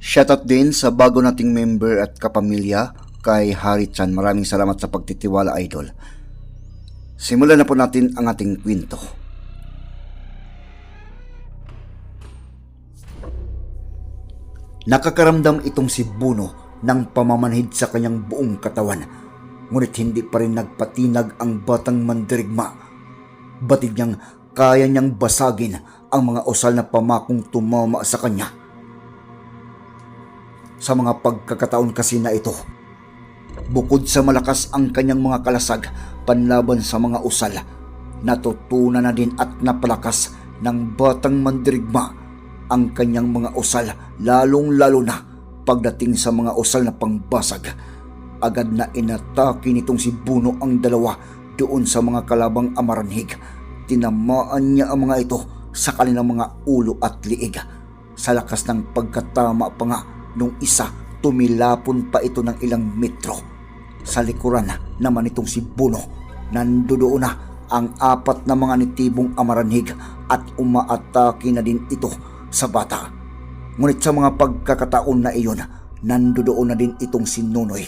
Shoutout din sa bago nating member at kapamilya kay Hari Chan. Maraming salamat sa pagtitiwala, idol. Simulan na po natin ang ating kwento. Nakakaramdam itong si Buno ng pamamanhid sa kanyang buong katawan. Ngunit hindi pa rin nagpatinag ang batang mandirigma. Batid niyang kaya niyang basagin ang mga usal na pamakong tumama sa kanya. Sa mga pagkakataon kasi na ito, bukod sa malakas ang kanyang mga kalasag panlaban sa mga usal, natutunan na din at napalakas ng batang mandirigma ang kanyang mga usal lalong lalo na pagdating sa mga usal na pangbasag. Agad na inatake nitong si Buno ang dalawa doon sa mga kalabang amaranhig. Tinamaan niya ang mga ito sa kanilang mga ulo at liig. Sa lakas ng pagkatama pa nga nung isa tumilapon pa ito ng ilang metro. Sa likuran naman itong si Buno, nandoon na ang apat na mga nitibong amaranhig at umaatake na din ito sa bata. Ngunit sa mga pagkakataon na iyon, nandoon na din itong si Nunoy.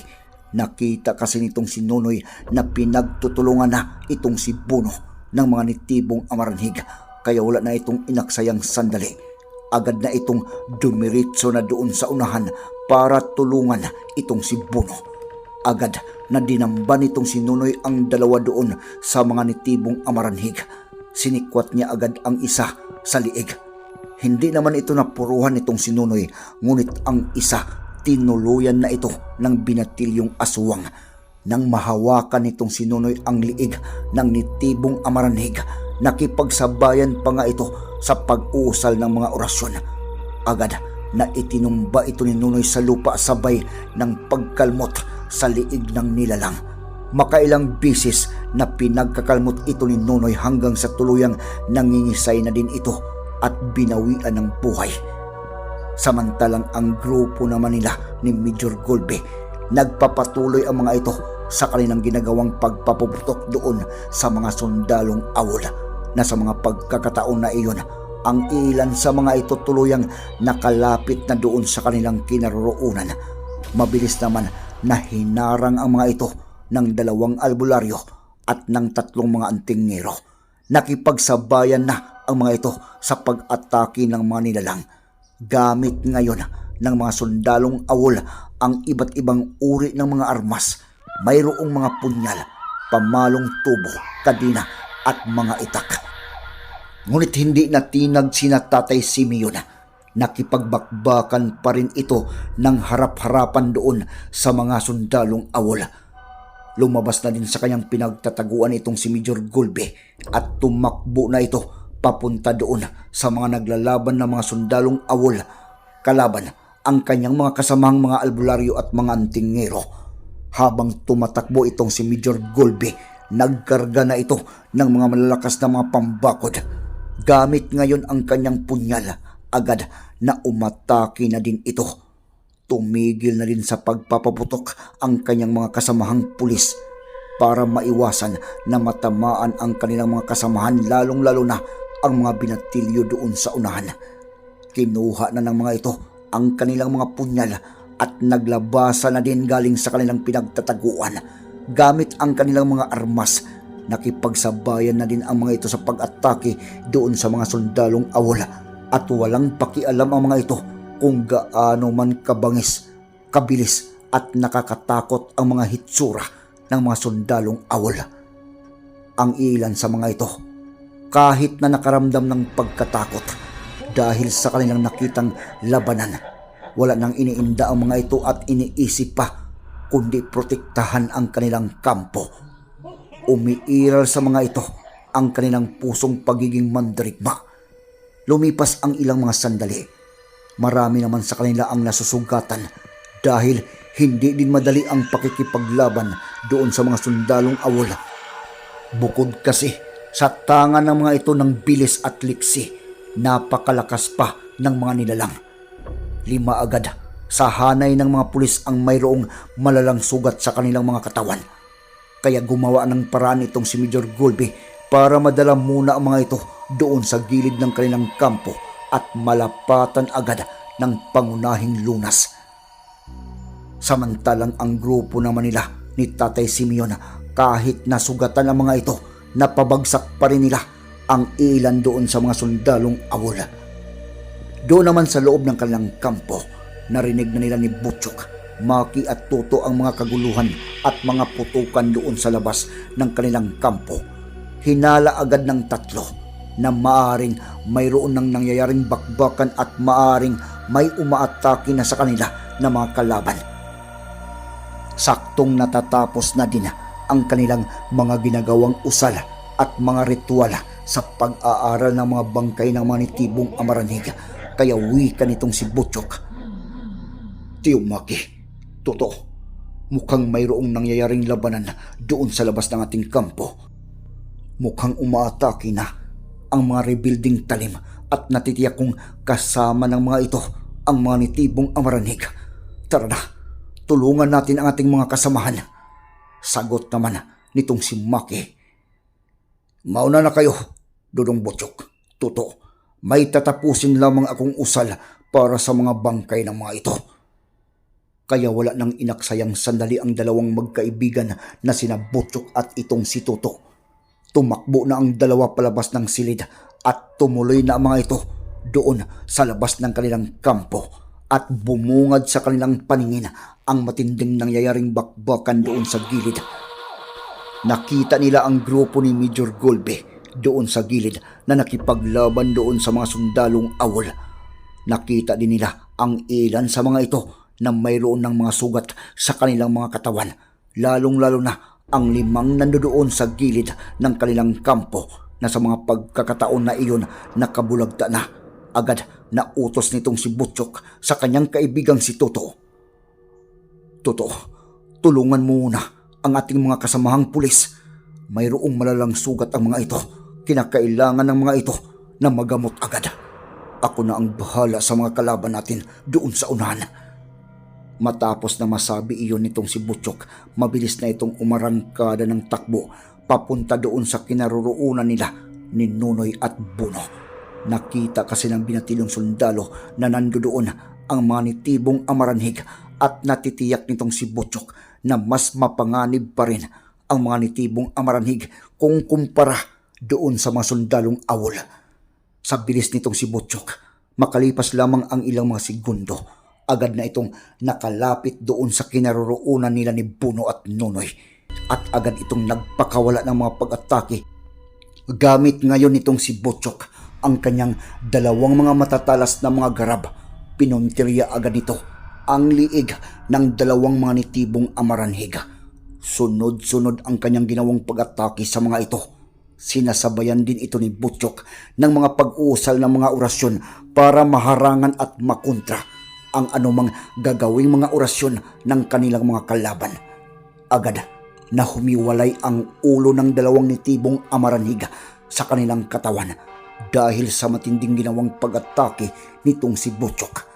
Nakita kasi nitong si Nunoy na pinagtutulungan na itong si Buno ng mga nitibong amaranhig kaya wala na itong inaksayang sandali agad na itong dumiritso na doon sa unahan para tulungan itong si Buno. Agad na dinamba nitong si Nunoy ang dalawa doon sa mga nitibong amaranhig. Sinikwat niya agad ang isa sa liig. Hindi naman ito napuruhan nitong si Nunoy, ngunit ang isa tinuluyan na ito ng binatilyong aswang. Nang mahawakan nitong si Nunoy ang liig ng nitibong amaranhig, nakipagsabayan pa nga ito sa pag-uusal ng mga orasyon. Agad na itinumba ito ni Nunoy sa lupa sabay ng pagkalmot sa liig ng nilalang. Makailang bisis na pinagkakalmot ito ni Nunoy hanggang sa tuluyang nangingisay na din ito at binawian ng buhay. Samantalang ang grupo naman nila ni Major Golbe, nagpapatuloy ang mga ito sa kanilang ginagawang pagpapuputok doon sa mga sundalong awol na sa mga pagkakataon na iyon ang ilan sa mga ito tuluyang nakalapit na doon sa kanilang kinaroroonan. Mabilis naman na hinarang ang mga ito ng dalawang albularyo at ng tatlong mga antingero. Nakipagsabayan na ang mga ito sa pag-atake ng mga nilalang. Gamit ngayon ng mga sundalong awol ang iba't ibang uri ng mga armas. Mayroong mga punyal, pamalong tubo, kadina at mga itak. Ngunit hindi natinag sina Tatay Simeon. Nakipagbakbakan pa rin ito ng harap-harapan doon sa mga sundalong awol. Lumabas na din sa kanyang pinagtataguan itong si Major Gulbe at tumakbo na ito papunta doon sa mga naglalaban na mga sundalong awol. Kalaban ang kanyang mga kasamang mga albularyo at mga antingero. Habang tumatakbo itong si Major Gulbe, nagkarga na ito ng mga malalakas na mga pambakod. Gamit ngayon ang kanyang punyal, agad na umatake na din ito. Tumigil na rin sa pagpapaputok ang kanyang mga kasamahang pulis para maiwasan na matamaan ang kanilang mga kasamahan lalong-lalo na ang mga binatilyo doon sa unahan. Kinuha na ng mga ito ang kanilang mga punyal at naglabasa na din galing sa kanilang pinagtataguan gamit ang kanilang mga armas nakipagsabayan na din ang mga ito sa pag-atake doon sa mga sundalong awol at walang pakialam ang mga ito kung gaano man kabangis kabilis at nakakatakot ang mga hitsura ng mga sundalong awol. Ang ilan sa mga ito, kahit na nakaramdam ng pagkatakot dahil sa kanilang nakitang labanan, wala nang iniinda ang mga ito at iniisip pa kundi protektahan ang kanilang kampo. Umiiral sa mga ito ang kanilang pusong pagiging mandirigma. Lumipas ang ilang mga sandali. Marami naman sa kanila ang nasusugatan dahil hindi din madali ang pakikipaglaban doon sa mga sundalong awol. Bukod kasi sa tangan ng mga ito ng bilis at liksi, napakalakas pa ng mga nilalang. Lima agad sa hanay ng mga pulis ang mayroong malalang sugat sa kanilang mga katawan. Kaya gumawa ng paraan itong si Major Gulby para madala muna ang mga ito doon sa gilid ng kanilang kampo at malapatan agad ng pangunahing lunas. Samantalang ang grupo naman nila ni Tatay Simeon kahit nasugatan ang mga ito, napabagsak pa rin nila ang ilan doon sa mga sundalong awol. Doon naman sa loob ng kanilang kampo, narinig na nila ni Butchok, Maki at Toto ang mga kaguluhan at mga putukan doon sa labas ng kanilang kampo. Hinala agad ng tatlo na maaring mayroon ng nangyayaring bakbakan at maaring may umaatake na sa kanila na mga kalaban. Saktong natatapos na din ang kanilang mga ginagawang usal at mga ritual sa pag-aaral ng mga bangkay ng mga nitibong amaranig. Kaya wika nitong si Butchok. Tiyumaki, totoo, mukhang mayroong nangyayaring labanan doon sa labas ng ating kampo. Mukhang umaatake na ang mga rebuilding talim at natitiyak kong kasama ng mga ito ang mga nitibong amaranig. Tara na, tulungan natin ang ating mga kasamahan. Sagot naman nitong si Maki. Mauna na kayo, Dudong Butchok. Totoo, may tatapusin lamang akong usal para sa mga bangkay ng mga ito. Kaya wala nang inaksayang sandali ang dalawang magkaibigan na sina Butchok at itong si Toto. Tumakbo na ang dalawa palabas ng silid at tumuloy na ang mga ito doon sa labas ng kanilang kampo at bumungad sa kanilang paningin ang matinding nangyayaring bakbakan doon sa gilid. Nakita nila ang grupo ni Major Golbe doon sa gilid na nakipaglaban doon sa mga sundalong awol. Nakita din nila ang ilan sa mga ito na mayroon ng mga sugat sa kanilang mga katawan, lalong-lalo na ang limang nandoon sa gilid ng kanilang kampo na sa mga pagkakataon na iyon nakabulagta na. Agad na utos nitong si Butchok sa kanyang kaibigang si Toto. Toto, tulungan mo muna ang ating mga kasamahang pulis. Mayroong malalang sugat ang mga ito. Kinakailangan ng mga ito na magamot agad. Ako na ang bahala sa mga kalaban natin doon sa unahan. Matapos na masabi iyon nitong si Butchok, mabilis na itong umarangkada ng takbo papunta doon sa kinaroroonan nila ni Nunoy at Buno. Nakita kasi ng binatilong sundalo na nandoon ang mga nitibong amaranhig at natitiyak nitong si Butchok na mas mapanganib pa rin ang mga nitibong amaranhig kung kumpara doon sa mga sundalong awol. Sa bilis nitong si Butchok, makalipas lamang ang ilang mga segundo, agad na itong nakalapit doon sa kinaroroonan nila ni Buno at Nunoy at agad itong nagpakawala ng mga pag-atake gamit ngayon nitong si Butchok ang kanyang dalawang mga matatalas na mga garab. Pinuntirya agad nito ang liig ng dalawang mga nitibong amaranhig. Sunod-sunod ang kanyang ginawang pag-atake sa mga ito. Sinasabayan din ito ni Butchok ng mga pag-uusal ng mga orasyon para maharangan at makontra ang anumang gagawing mga orasyon ng kanilang mga kalaban. Agad na humiwalay ang ulo ng dalawang nitibong amaranhig sa kanilang katawan dahil sa matinding ginawang pag-atake nitong si Butchok.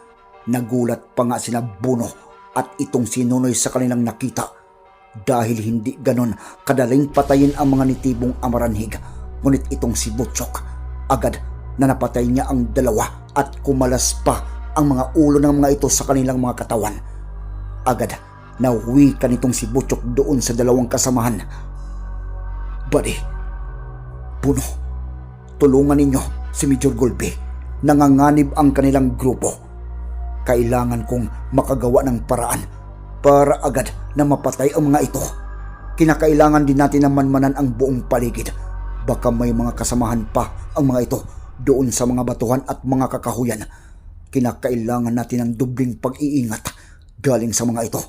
Nagulat pa nga sina Buno at itong si Nunoy sa kanilang nakita dahil hindi ganon kadaling patayin ang mga nitibong amaranhig. Ngunit itong si Butchok agad na napatay niya ang dalawa at kumalas pa ang mga ulo ng mga ito sa kanilang mga katawan. Agad na uwi ka nitong si Butchok doon sa dalawang kasamahan. Buddy, Buno, tulungan ninyo si Major Golbe. Nanganganib ang kanilang grupo. Kailangan kong makagawa ng paraan para agad na mapatay ang mga ito. Kinakailangan din natin na manmanan ang buong paligid. Baka may mga kasamahan pa ang mga ito doon sa mga batuhan at mga kakahuyan. Kinakailangan natin ng dubling pag-iingat galing sa mga ito.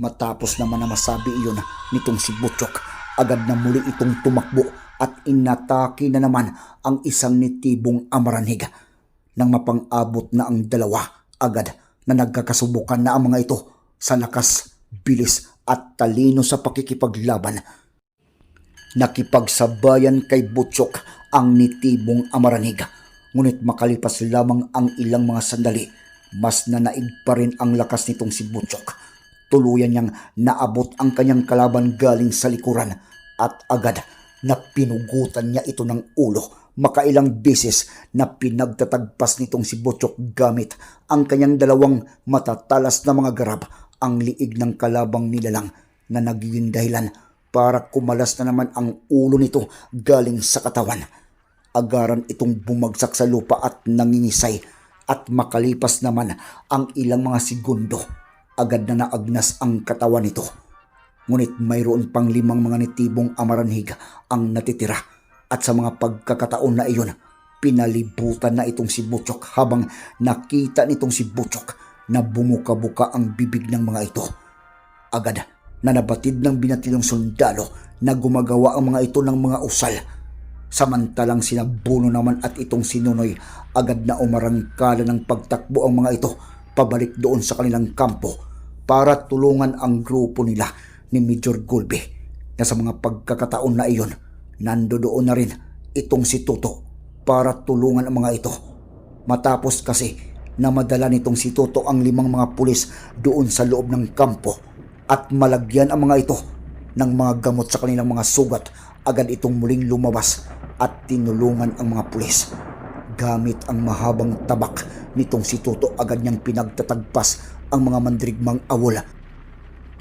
Matapos naman na masabi iyon nitong si Butchok, agad na muli itong tumakbo at inatake na naman ang isang nitibong amaranhig. Nang mapang-abot na ang dalawa, agad na nagkakasubukan na ang mga ito sa lakas, bilis at talino sa pakikipaglaban. Nakipagsabayan kay Butchok ang nitibong amaranig. Ngunit makalipas lamang ang ilang mga sandali, mas nanaig pa rin ang lakas nitong si Butchok. Tuluyan niyang naabot ang kanyang kalaban galing sa likuran at agad na pinugutan niya ito ng ulo. Makailang beses na pinagtatagpas nitong si Butchok gamit ang kanyang dalawang matatalas na mga garab ang liig ng kalabang nilalang na nagiging dahilan para kumalas na naman ang ulo nito galing sa katawan. Agaran itong bumagsak sa lupa at nangingisay at makalipas naman ang ilang mga segundo, agad na naagnas ang katawan nito. Ngunit mayroon pang limang mga nitibong amaranhig ang natitira at sa mga pagkakataon na iyon, pinalibutan na itong si Butchok habang nakita nitong si Butchok na bumuka-buka ang bibig ng mga ito. Agad na nabatid ng binatilong sundalo na gumagawa ang mga ito ng mga usal. Samantalang sinabuno naman at itong sinunoy agad na umarangkala ng pagtakbo ang mga ito pabalik doon sa kanilang kampo para tulungan ang grupo nila ni Major Gulbe na sa mga pagkakataon na iyon nando doon na rin itong si Tuto para tulungan ang mga ito. Matapos kasi na madala nitong si Toto ang limang mga pulis doon sa loob ng kampo at malagyan ang mga ito ng mga gamot sa kanilang mga sugat agad itong muling lumabas at tinulungan ang mga pulis. Gamit ang mahabang tabak nitong si Toto agad niyang pinagtatagpas ang mga mandrigmang awol.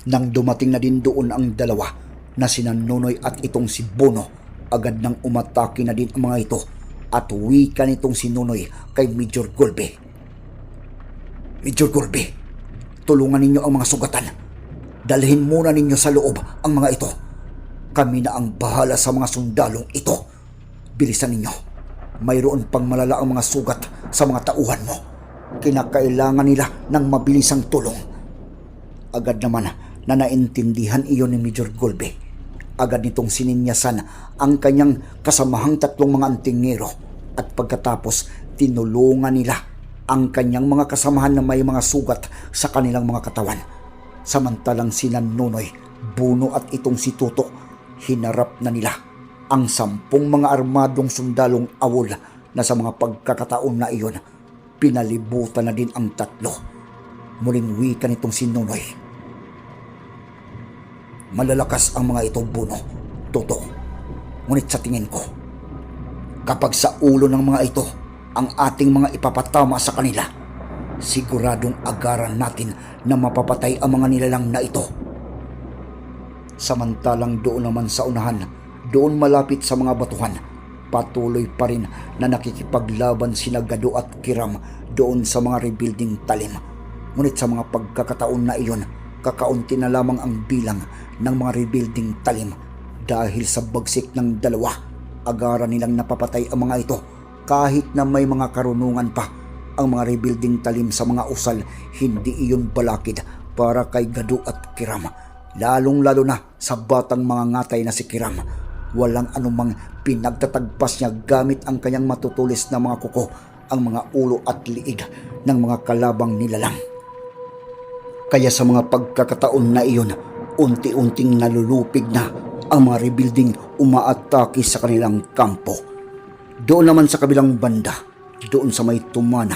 Nang dumating na din doon ang dalawa na sina Nonoy at itong si Bono, agad nang umatake na din ang mga ito at wika nitong si Nonoy kay Major Golbe. Major Golbe, tulungan ninyo ang mga sugatan. Dalhin muna ninyo sa loob ang mga ito. Kami na ang bahala sa mga sundalong ito. Bilisan ninyo. Mayroon pang malala ang mga sugat sa mga tauhan mo. Kinakailangan nila ng mabilisang tulong. Agad naman na naintindihan iyon ni Major Golbe. Agad nitong sininyasan ang kanyang kasamahang tatlong mga antingero at pagkatapos tinulungan nila ang kanyang mga kasamahan na may mga sugat sa kanilang mga katawan. Samantalang sina Nonoy, Buno at itong si Tuto, hinarap na nila ang sampung mga armadong sundalong awol na sa mga pagkakataon na iyon, pinalibutan na din ang tatlo. Muling wika nitong si Nonoy. Malalakas ang mga ito, Buno, Tuto. Ngunit sa tingin ko, kapag sa ulo ng mga ito ang ating mga ipapatama sa kanila, siguradong agaran natin na mapapatay ang mga nilalang na ito. Samantalang doon naman sa unahan, doon malapit sa mga batuhan, patuloy pa rin na nakikipaglaban sina Gado at Kiram doon sa mga rebuilding talim. Ngunit sa mga pagkakataon na iyon, kakaunti na lamang ang bilang ng mga rebuilding talim dahil sa bagsik ng dalawa, agaran nilang napapatay ang mga ito kahit na may mga karunungan pa ang mga rebuilding talim sa mga usal, hindi iyon balakid para kay Gado at Kiram. Lalong-lalo na sa batang mga ngatay na si Kiram. Walang anumang pinagtatagpas niya gamit ang kanyang matutulis na mga kuko, ang mga ulo at liig ng mga kalabang nilalang. Kaya sa mga pagkakataon na iyon, unti-unting nalulupig na ang mga rebuilding umaatake sa kanilang kampo. Doon naman sa kabilang banda, doon sa may tumana,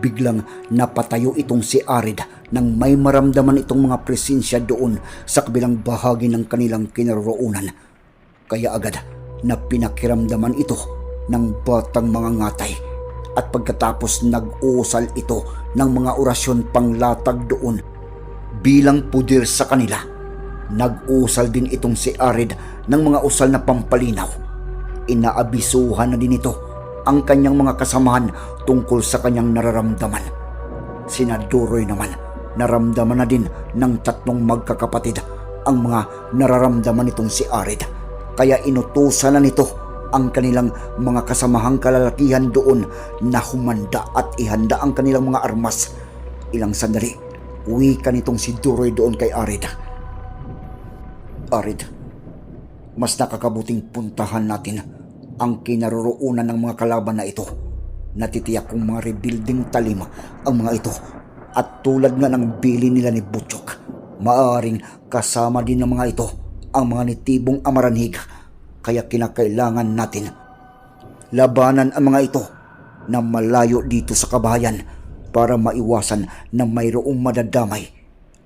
biglang napatayo itong si Arid nang may maramdaman itong mga presensya doon sa kabilang bahagi ng kanilang kinaroroonan. Kaya agad na pinakiramdaman ito ng batang mga ngatay at pagkatapos nag-uusal ito ng mga orasyon panglatag doon bilang pudir sa kanila. Nag-usal din itong si Arid ng mga usal na pampalinaw. Inaabisuhan na din ito ang kanyang mga kasamahan tungkol sa kanyang nararamdaman. Sina Duroy naman, naramdaman na din ng tatlong magkakapatid ang mga nararamdaman nitong si Arid. Kaya inutusan na nito ang kanilang mga kasamahang kalalakihan doon na humanda at ihanda ang kanilang mga armas. Ilang sandali, uwi ka nitong si Duroy doon kay Arid. Arid, mas nakakabuting puntahan natin ang kinaroroonan ng mga kalaban na ito. Natitiyak kong mga rebuilding talim ang mga ito at tulad nga ng bili nila ni Butchok, maaring kasama din ng mga ito ang mga nitibong amaranhig kaya kinakailangan natin labanan ang mga ito na malayo dito sa kabahayan para maiwasan na mayroong madadamay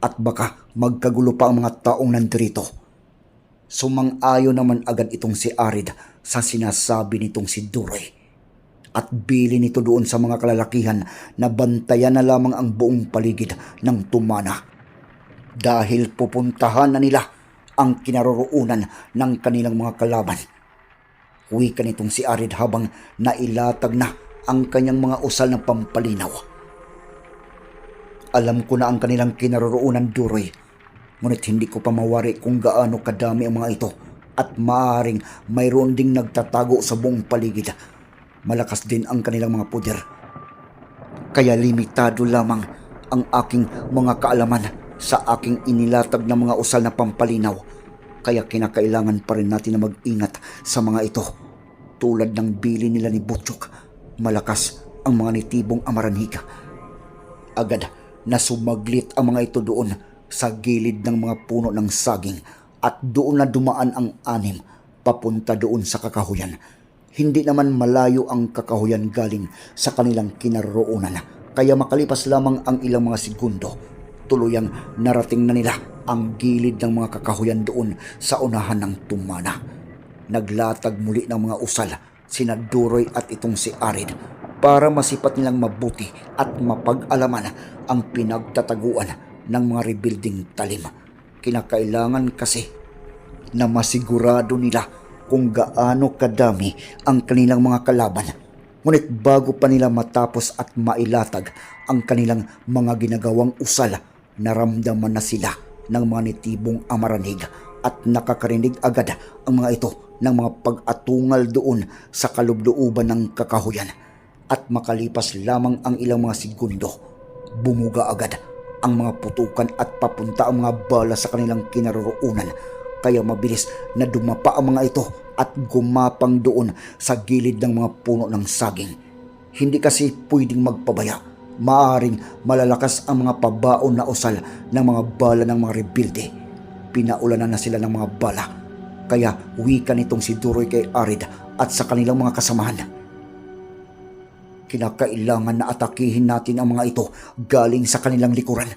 at baka magkagulo pa ang mga taong nandito. Sumang-ayo naman agad itong si Arid sa sinasabi nitong si Duroy. At bili nito doon sa mga kalalakihan na bantayan na lamang ang buong paligid ng tumana. Dahil pupuntahan na nila ang kinaroroonan ng kanilang mga kalaban. Uwi ka nitong si Arid habang nailatag na ang kanyang mga usal ng pampalinaw. Alam ko na ang kanilang kinaroroonan, Duroy. Ngunit hindi ko pa mawari kung gaano kadami ang mga ito at maaring mayroon ding nagtatago sa buong paligid. Malakas din ang kanilang mga puder. Kaya limitado lamang ang aking mga kaalaman sa aking inilatag na mga usal na pampalinaw. Kaya kinakailangan pa rin natin na mag-ingat sa mga ito. Tulad ng bili nila ni Butchok, malakas ang mga nitibong amaranhika. Agad na sumaglit ang mga ito doon sa gilid ng mga puno ng saging at doon na dumaan ang anim papunta doon sa kakahuyan. Hindi naman malayo ang kakahuyan galing sa kanilang kinaroroonan kaya makalipas lamang ang ilang mga segundo tuluyang narating na nila ang gilid ng mga kakahuyan doon sa unahan ng tumana. Naglatag muli ng mga usal sina Duroy at itong si Arid para masipat nilang mabuti at mapag-alaman ang pinagtataguan ng mga rebuilding talim. Kinakailangan kasi na masigurado nila kung gaano kadami ang kanilang mga kalaban. Ngunit bago pa nila matapos at mailatag ang kanilang mga ginagawang usal, naramdaman na sila ng mga nitibong amaranig at nakakarinig agad ang mga ito ng mga pag-atungal doon sa kalubluuban ng kakahuyan. At makalipas lamang ang ilang mga segundo, bumuga agad ang mga putukan at papunta ang mga bala sa kanilang kinaroroonan. Kaya mabilis na dumapa ang mga ito at gumapang doon sa gilid ng mga puno ng saging. Hindi kasi pwedeng magpabaya. Maaring malalakas ang mga pabaon na usal ng mga bala ng mga rebuilde. Pinaulanan na sila ng mga bala. Kaya wika nitong si Duroy kay Arid at sa kanilang mga kasamahan. Kinakailangan na atakihin natin ang mga ito galing sa kanilang likuran.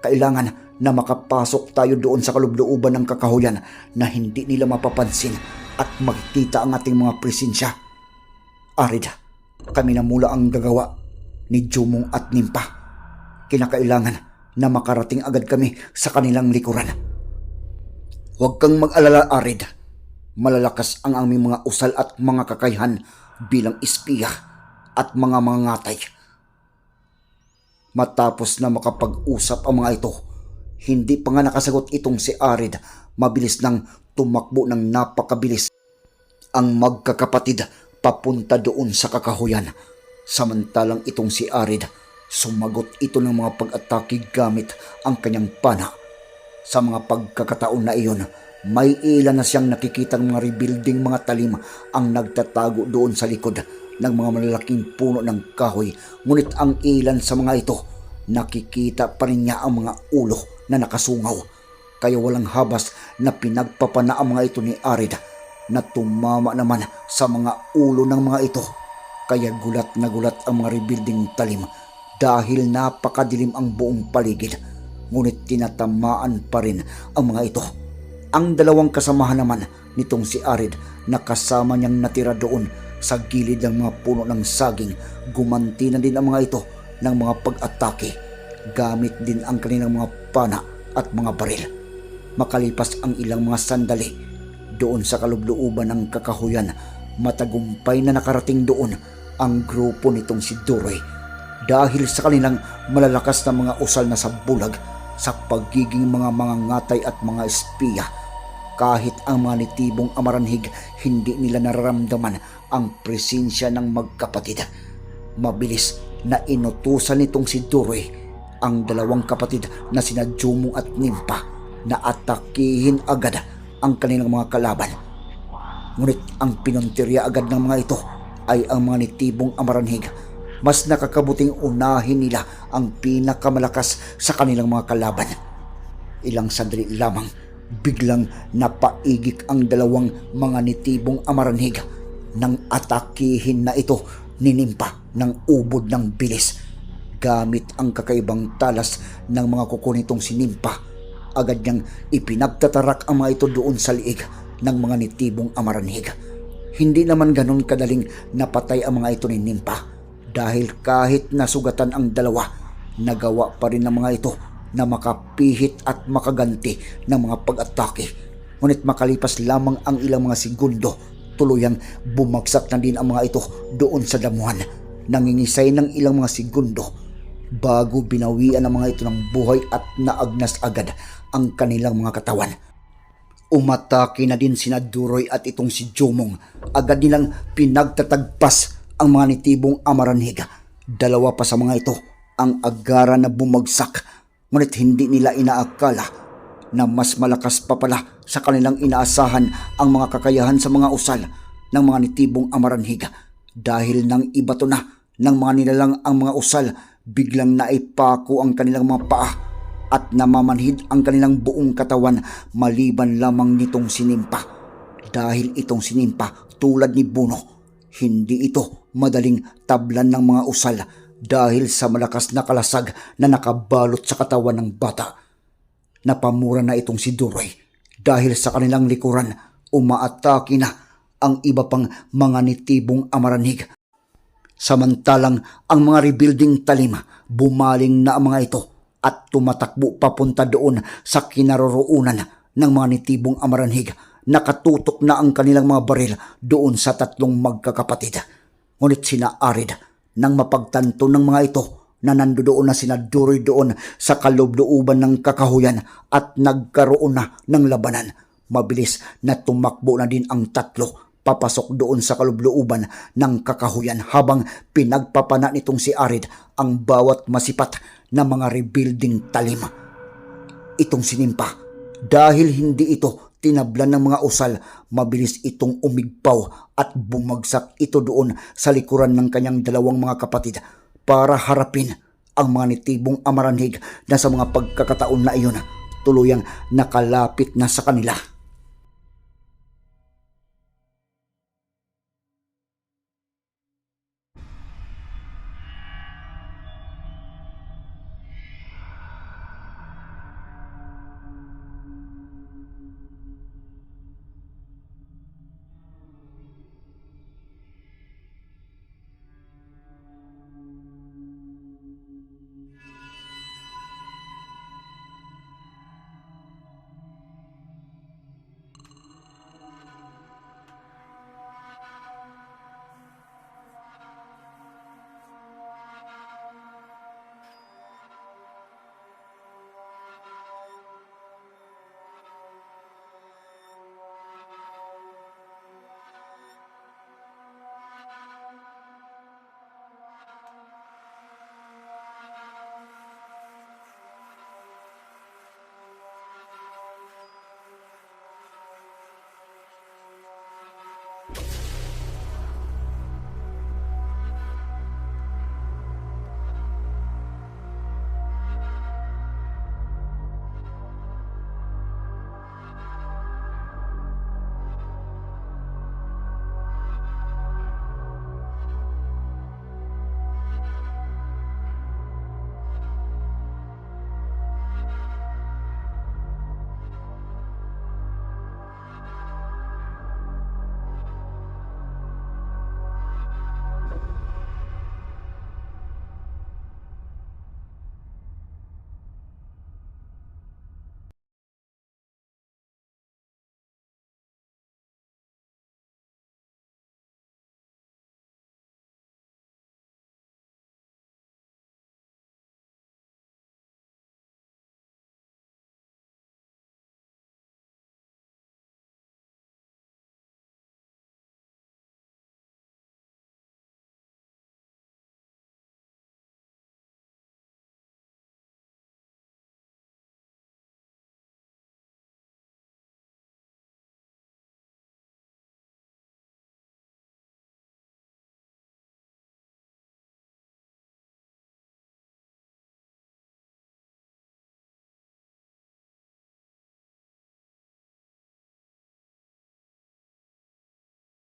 Kailangan na makapasok tayo doon sa kalublooban ng kakahuyan na hindi nila mapapansin at makikita ang ating mga presensya. Arid, kami na mula ang gagawa ni Jumong at Nimpa. Kinakailangan na makarating agad kami sa kanilang likuran. Huwag kang mag-alala, Arid. Malalakas ang aming mga usal at mga kakayahan bilang espiya at mga mangatay. Matapos na makapag-usap ang mga ito, hindi pa nga nakasagot itong si Arid, mabilis nang tumakbo ng napakabilis ang magkakapatid papunta doon sa kakahuyan. Samantalang itong si Arid, sumagot ito ng mga pag-atake gamit ang kanyang pana. Sa mga pagkakataon na iyon, may ilan na siyang nakikitang mga rebuilding mga talim ang nagtatago doon sa likod ng mga malalaking puno ng kahoy. Ngunit ang ilan sa mga ito, nakikita pa rin niya ang mga ulo na nakasungaw. Kaya walang habas na pinagpapana ang mga ito ni Arid na tumama naman sa mga ulo ng mga ito. Kaya gulat na gulat ang mga rebuilding talim dahil napakadilim ang buong paligid. Ngunit tinatamaan pa rin ang mga ito. Ang dalawang kasamahan naman nitong si Arid na kasama niyang natira doon sa gilid ng mga puno ng saging, gumanti na din ang mga ito ng mga pag-atake. Gamit din ang kanilang mga pana at mga baril. Makalipas ang ilang mga sandali, doon sa kalublooban ng kakahuyan, matagumpay na nakarating doon ang grupo nitong si Duroy. dahil sa kanilang malalakas na mga usal na sabulag sa pagiging mga mangangatay at mga espiya. Kahit ang mga nitibong amaranhig, hindi nila nararamdaman ang presensya ng magkapatid. Mabilis na inutusan nitong si Duroy ang dalawang kapatid na sina Jumong at Nimpa na atakihin agad ang kanilang mga kalaban. Ngunit ang pinuntirya agad ng mga ito ay ang mga nitibong amaranhig. Mas nakakabuting unahin nila ang pinakamalakas sa kanilang mga kalaban. Ilang sandali lamang, biglang napaigik ang dalawang mga nitibong amaranhig nang atakihin na ito ninimpa ng ubod ng bilis. Gamit ang kakaibang talas ng mga kuko nitong sinimpa, agad niyang ipinagtatarak ang mga ito doon sa liig ng mga nitibong amaranhig. Hindi naman ganon kadaling napatay ang mga ito ni Nimpa dahil kahit nasugatan ang dalawa, nagawa pa rin ng mga ito na makapihit at makaganti ng mga pag-atake. Ngunit makalipas lamang ang ilang mga segundo, tuluyang bumagsak na din ang mga ito doon sa damuhan. Nangingisay ng ilang mga segundo bago binawian ng mga ito ng buhay at naagnas agad ang kanilang mga katawan. Umatake na din sina Duroy at itong si Jomong. Agad nilang pinagtatagpas ang mga nitibong amaranhig. Dalawa pa sa mga ito ang agara na bumagsak. Ngunit hindi nila inaakala na mas malakas pa pala sa kanilang inaasahan ang mga kakayahan sa mga usal ng mga nitibong amaranhig. Dahil nang ibato na ng mga nilalang ang mga usal, biglang naipako ang kanilang mga paa at namamanhid ang kanilang buong katawan maliban lamang nitong sinimpa. Dahil itong sinimpa tulad ni Buno, hindi ito madaling tablan ng mga usal dahil sa malakas na kalasag na nakabalot sa katawan ng bata. Napamura na itong si Duroy dahil sa kanilang likuran umaatake na ang iba pang mga nitibong amaranhig Samantalang ang mga rebuilding talim, bumaling na ang mga ito at tumatakbo papunta doon sa kinaroroonan ng mga nitibong amaranhig. Nakatutok na ang kanilang mga baril doon sa tatlong magkakapatid. Ngunit sina Arid nang mapagtanto ng mga ito na nandoon na sina Duroy doon sa kaloob-looban ng kakahuyan at nagkaroon na ng labanan. Mabilis na tumakbo na din ang tatlo papasok doon sa kalublooban ng kakahuyan habang pinagpapana nitong si Arid ang bawat masipat na mga rebuilding talim. Itong sinimpa, dahil hindi ito tinablan ng mga usal, mabilis itong umigpaw at bumagsak ito doon sa likuran ng kanyang dalawang mga kapatid para harapin ang mga nitibong amaranhig na sa mga pagkakataon na iyon tuluyang nakalapit na sa kanila.